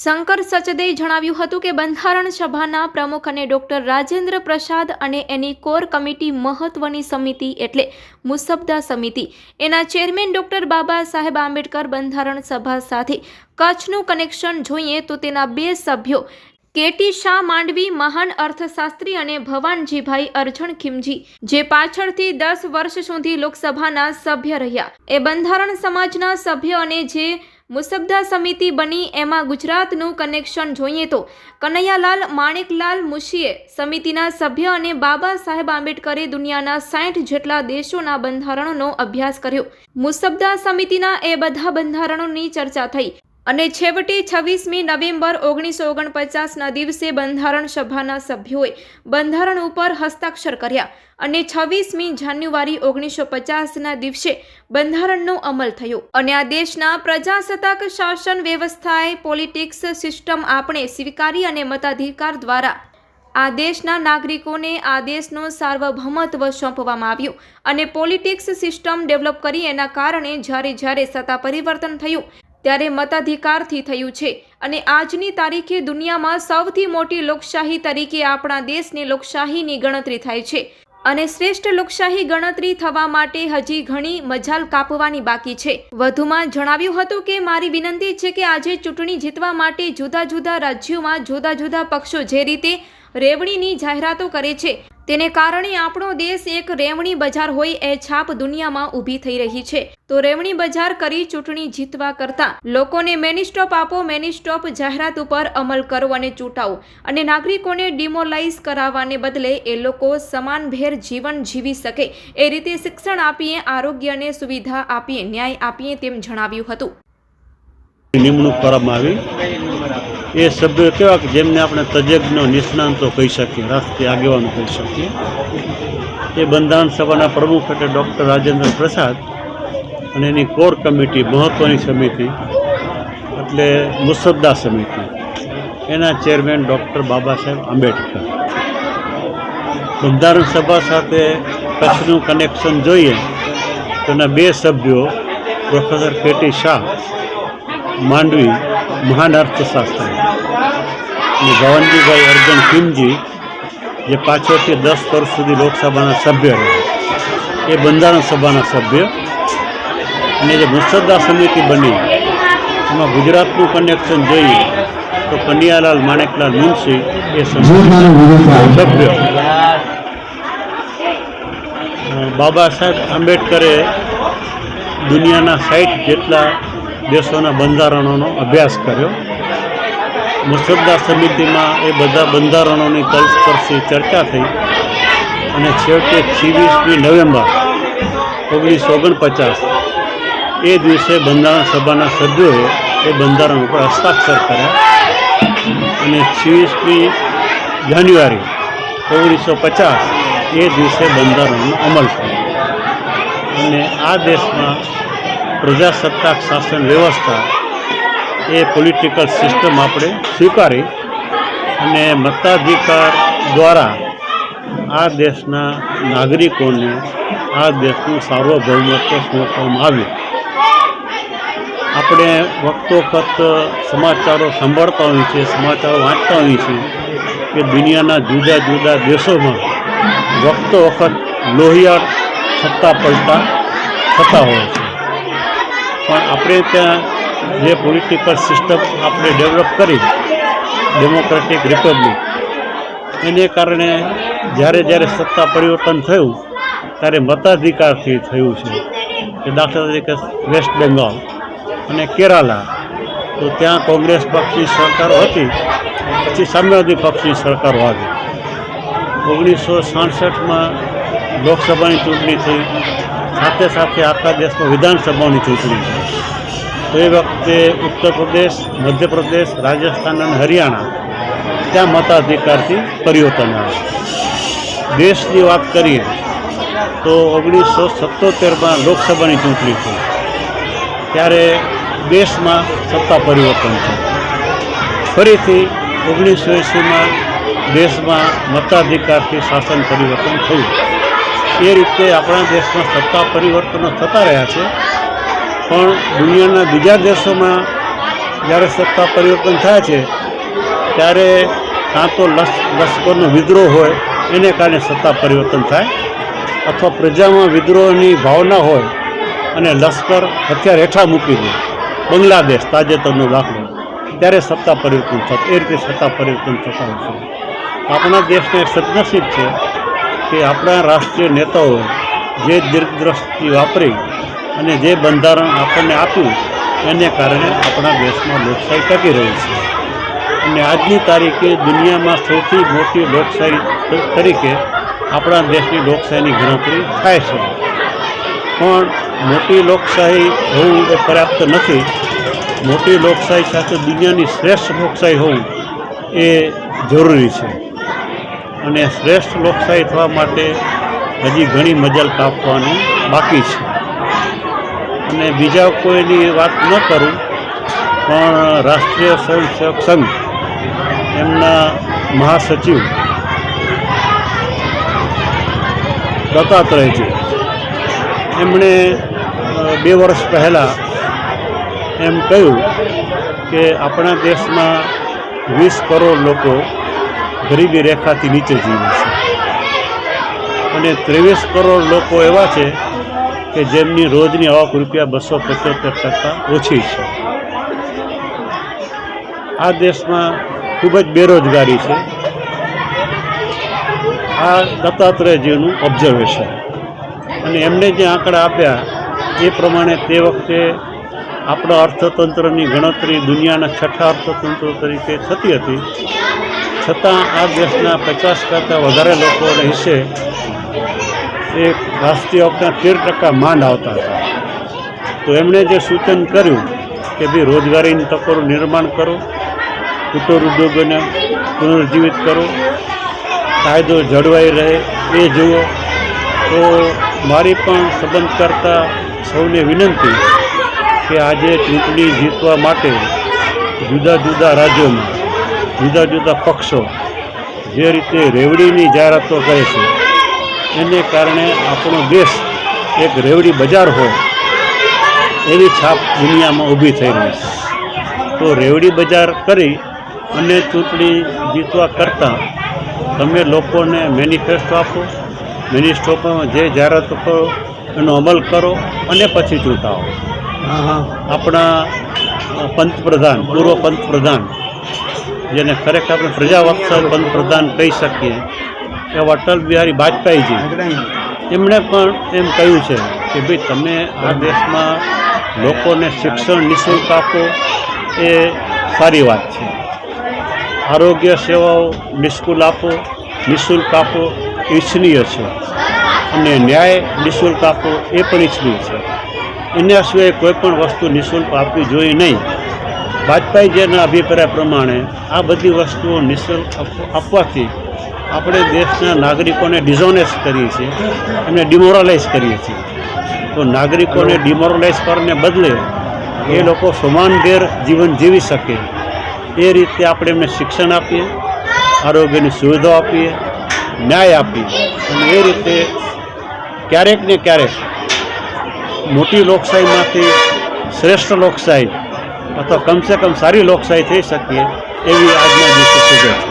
શંકર સચદેએ જણાવ્યું હતું કે બંધારણ સભાના પ્રમુખ અને ડોક્ટર રાજેન્દ્ર પ્રસાદ અને એની કોર કમિટી મહત્વની સમિતિ એટલે મુસબ્દા સમિતિ. એના ચેરમેન ડોક્ટર બાબા સાહેબ આંબેડકર બંધારણ સભા સાથે કચ્છનું કનેક્શન જોઈએ તો તેના બે સભ્યો કેટી શાહ માંડવી, મહાન અર્થશાસ્ત્રી અને ભવાનજીભાઈ અર્જણ ખીમજી, જે પાછળથી દસ વર્ષ સુધી લોકસભાના સભ્ય રહ્યા. એ બંધારણ સમાજના સભ્ય અને જે મુસદ્દા સમિતિ બની. એમાં ગુજરાતનું કનેક્શન જોઈએ તો કનૈયાલાલ માણેકલાલ મુશીએ સમિતિના સભ્ય અને બાબા સાહેબ આંબેડકરે દુનિયાના સાઠ જેટલા દેશોના બંધારણોનો અભ્યાસ કર્યો. મુસબ્દા સમિતિના એ બધા બંધારણોની ચર્ચા થઈ. અને છેવટે છવ્વીસમી નવેમ્બર ઓગણીસો ઓગણપચાસના દિવસે બંધારણ સભાના સભ્યોએ બંધારણ ઉપર હસ્તાક્ષર કર્યા અને છવ્વીસમી જાન્યુઆરી ઓગણીસો પચાસના દિવસે બંધારણનો અમલ થયો. અને આ દેશના પ્રજાસત્તાક શાસન વ્યવસ્થાએ પોલિટિક્સ સિસ્ટમ આપણે સ્વીકારી અને મતાધિકાર દ્વારા આ દેશના નાગરિકોને આ દેશનો સાર્વભૌમત્વ સોંપવામાં આવ્યું અને પોલિટિક્સ સિસ્ટમ ડેવલપ કરી એના કારણે જ્યારે જ્યારે સત્તા પરિવર્તન થયું ત્યારે મતાધિકારથી થયું છે અને આજની તારીખે દુનિયામાં સૌથી મોટી લોકશાહી તરીકે આપણા દેશની લોકશાહીની ગણતરી થાય છે અને શ્રેષ્ઠ લોકશાહી ગણતરી થવા માટે હજી ઘણી મજાલ કાપવાની બાકી છે. વધુમાં જણાવ્યું હતું કે મારી વિનંતી છે કે આજે ચૂંટણી જીતવા માટે જુદા જુદા રાજ્યોમાં જુદા જુદા પક્ષો જે રીતે રેવણીની જાહેરાતો કરે છે તેને કારણે આપણો દેશ એક રેવણી બજાર હોય એ છાપ દુનિયામાં ઊભી થઈ રહી છે. તો રેવણી બજાર કરી ચૂંટણી જીતવા કરતા લોકોને મેનિસ્ટોપ આપો મેનિસ્ટોપ જાહેરાત ઉપર અમલ કરો અને ચૂંટાવો અને નાગરિકોને ડિમોલાઇઝ કરાવવાને બદલે એ લોકો સમાનભેર જીવન જીવી શકે. એ રીતે શિક્ષણ આપીએ આરોગ્યને સુવિધા આપીએ, ન્યાય આપીએ તેમ જણાવ્યું હતું. નિમણૂક કરવામાં આવી. એ સભ્યો કેવા કે જેમને આપણે તજજ્ઞો, નિષ્ણાંતો કહી શકીએ, રાષ્ટ્રીય આગેવાનો કહી શકીએ. એ બંધારણ સભાના પ્રમુખ એટલે ડૉક્ટર રાજેન્દ્ર પ્રસાદ અને એની કોર કમિટી મહત્ત્વની સમિતિ એટલે મુસદ્દા સમિતિ. એના ચેરમેન ડૉક્ટર બાબા સાહેબ આંબેડકર. બંધારણ સભા સાથે કચ્છનું કનેક્શન જોઈએ તો એના બે સભ્યો પ્રોફેસર કેટી શાહ માંડવી મહાન અર્થશાસ્ત્રી. અને ભવનજીભાઈ અર્જન કિમજી જે પાછળથી દસ વર્ષ સુધી લોકસભાના સભ્ય રહ્યા. એ બંધારણ સભાના સભ્ય. અને જે મુસદ્દા સમિતિ બની એમાં ગુજરાતનું કનેક્શન જોઈએ તો કનૈયાલાલ માણેકલાલ મુનશી એ સભ્ય. બાબા સાહેબ આંબેડકરે દુનિયાના સાઠ જેટલા દેશોના બંધારણોનો અભ્યાસ કર્યો. મુસદ્દા સમિતિમાં એ બધા બંધારણોની તલસ્પર્શી ચર્ચા થઈ અને છેવટે છવ્વીસમી નવેમ્બર ઓગણીસો ઓગણપચાસ એ દિવસે બંધારણ સભાના સભ્યોએ એ બંધારણ ઉપર હસ્તાક્ષર કર્યા અને છવ્વીસમી જાન્યુઆરી ઓગણીસો પચાસ એ દિવસે બંધારણનો અમલ થયો. અને આ દેશમાં પ્રજાસત્તાક શાસન વ્યવસ્થા એ પોલિટિકલ સિસ્ટમ આપણે સ્વીકારી અને મતાધિકાર દ્વારા આ દેશના નાગરિકોને આ દેશનું સાર્વભૌમત્વ સોંપવામાં આવ્યું. આપણે વખતો સમાચારો સાંભળતા હોઈએ છીએ, સમાચારો વાંચતા હોઈએ છીએ કે દુનિયાના જુદા જુદા દેશોમાં વખતો વખત લોહિયાળ સત્તા પલટા થતા હોય છે. પણ આપણે ત્યાં જે પોલિટિકલ સિસ્ટમ આપણે ડેવલપ કરી ડેમોક્રેટિક રિપબ્લિક એને કારણે જ્યારે જ્યારે સત્તા પરિવર્તન થયું, ત્યારે મતાધિકારથી થયું છે કે દાખલા તરીકે વેસ્ટ બેંગોલ અને કેરાલા તો ત્યાં કોંગ્રેસ પક્ષની સરકારો હતી, પછી સામ્યવાદી પક્ષની સરકારો આવી ઓગણીસો સાડસઠમાં લોકસભાની ચૂંટણી થઈ સાથે સાથે આખા દેશમાં વિધાનસભાની ચૂંટણી છે. તો એ વખતે ઉત્તર પ્રદેશ, મધ્યપ્રદેશ, રાજસ્થાન અને હરિયાણા ત્યાં મતાધિકારથી પરિવર્તન આવે દેશની વાત કરીએ તો ઓગણીસો સત્તોતેરમાં લોકસભાની ચૂંટણી થઈ ત્યારે દેશમાં સત્તા પરિવર્તન થયું ફરીથી ઓગણીસો એંસીમાં દેશમાં મતાધિકારથી શાસન પરિવર્તન થયું. એ રીતે આપણા દેશમાં સત્તા પરિવર્તનો થતા રહ્યા છે. પણ દુનિયાના બીજા દેશોમાં જ્યારે સત્તા પરિવર્તન થાય છે, ત્યારે કાં તો લશ્કરનો વિદ્રોહ હોય, એને કારણે સત્તા પરિવર્તન થાય. અથવા પ્રજામાં વિદ્રોહની ભાવના હોય, અને લશ્કર હથિયાર હેઠા મૂકી દે. બાંગ્લાદેશ તાજેતરનો દાખલો. ત્યારે સત્તા પરિવર્તન થતું, એ રીતે સત્તા પરિવર્તન થતા હોય છે. આપણા દેશને સદનસીબ છે. કે આપણા રાષ્ટ્રીય નેતાઓ જે દીર્ઘદ્રષ્ટિ વાપરી અને જે બંધારણ આપણને આપ્યું, એને કારણે આપણા દેશમાં લોકશાહી ટકી રહી છે. અને આજની તારીખે દુનિયામાં સૌથી મોટી લોકશાહી તરીકે આપણા દેશની લોકશાહીની ગણતરી થાય છે. પણ મોટી લોકશાહી હોવું એ પર્યાપ્ત નથી. મોટી લોકશાહી સાથે દુનિયાની શ્રેષ્ઠ લોકશાહી હોવું એ જરૂરી છે. અને શ્રેષ્ઠ લોકશાહી થવા માટે હજી ઘણી મજલ કાપવાની બાકી છે. અને બીજા કોઈની વાત ન કરું, પણ રાષ્ટ્રીય સ્વયંસેવક સંઘ, એમના મહાસચિવ દત્તાત્રેયજી, એમણે બે વર્ષ પહેલાં એમ કહ્યું કે આપણા દેશમાં વીસ કરોડ લોકો ગરીબી રેખાથી નીચે જીવે છે. અને ત્રેવીસ કરોડ લોકો એવા છે કે જેમની રોજની આવક રૂપિયા બસો પંચોતેર કરતાં ઓછી છે. આ દેશમાં ખૂબ જ બેરોજગારી છે. આ દત્તાત્રેયજીનું ઓબ્ઝર્વેશન અને એમને જે આંકડા આપ્યા, એ પ્રમાણે તે વખતે આપણા અર્થતંત્રની ગણતરી દુનિયાના છઠ્ઠા અર્થતંત્ર તરીકે થતી હતી. છતાં આ દેશના પચાસ કરતાં વધારે લોકોના હિસ્સે એ રાષ્ટ્રીય આવકના તેર ટકા માંડ આવતા હતા. તો એમણે જે સૂચન કર્યું કે ભાઈ રોજગારીની તકોનું નિર્માણ કરો, કુટુંબ ઉદ્યોગોને પુનર્જીવિત કરો, કાયદો જળવાઈ રહે, એ જુઓ, તો મારી પણ સંબંધ કરતા સૌને વિનંતી કે આજે ચૂંટણી જીતવા માટે જુદા જુદા રાજ્યોમાં જુદા જુદા પક્ષો જે રીતે રેવડીની જાહેરાતો કરે છે એને કારણે આપણો દેશ એક રેવડી બજાર હોય એવી છાપ દુનિયામાં ઊભી થઈ રહી છે. તો રેવડી બજાર કરી અને ચૂંટણી જીતવા કરતાં તમે લોકોને મેનિફેસ્ટો આપો મેનિફેસ્ટોમાં જે જાહેરાતો કરો એનો અમલ કરો અને પછી ચૂંટાવો. આપણા પંતપ્રધાન પૂર્વ પંતપ્રધાન જેને ખરેખર આપણે પ્રજાવત્સલ પંતપ્રધાન કહી શકીએ. એવા અટલ બિહારી વાજપેયીજી. એમણે પણ એમ કહ્યું છે કે ભાઈ તમે આ દેશમાં લોકોને શિક્ષણ નિઃશુલ્ક આપો, એ સારી વાત છે. આરોગ્ય સેવાઓ નિઃશુલ્ક આપો નિઃશુલ્ક આપો, ઈચ્છનીય છે. અને ન્યાય નિઃશુલ્ક આપો, એ પણ ઈચ્છનીય છે. એના સિવાય કોઈ પણ વસ્તુ નિઃશુલ્ક આપવી જોઈએ નહીં. વાજપેયીજીના અભિપ્રાય પ્રમાણે આ બધી વસ્તુઓ નિઃશુલ્ક આપ- આપવાથી આપણે દેશના નાગરિકોને ડિઝોનેસ કરીએ છીએ એમને ડિમોરલાઇઝ કરીએ છીએ. તો નાગરિકોને ડિમોરલાઇઝ કરવાને બદલે એ લોકો સમાનભેર જીવન જીવી શકે. એ રીતે આપણે એમને શિક્ષણ આપીએ આરોગ્યની સુવિધાઓ આપીએ ન્યાય આપીએ. અને એ રીતે ક્યારેક ને ક્યારેક મોટી લોકશાહીમાંથી શ્રેષ્ઠ લોકશાહી અથવા કમસે કમ સારી લોકશાહી થઈ શકીએ એવી આજના દિવસે શોધે છે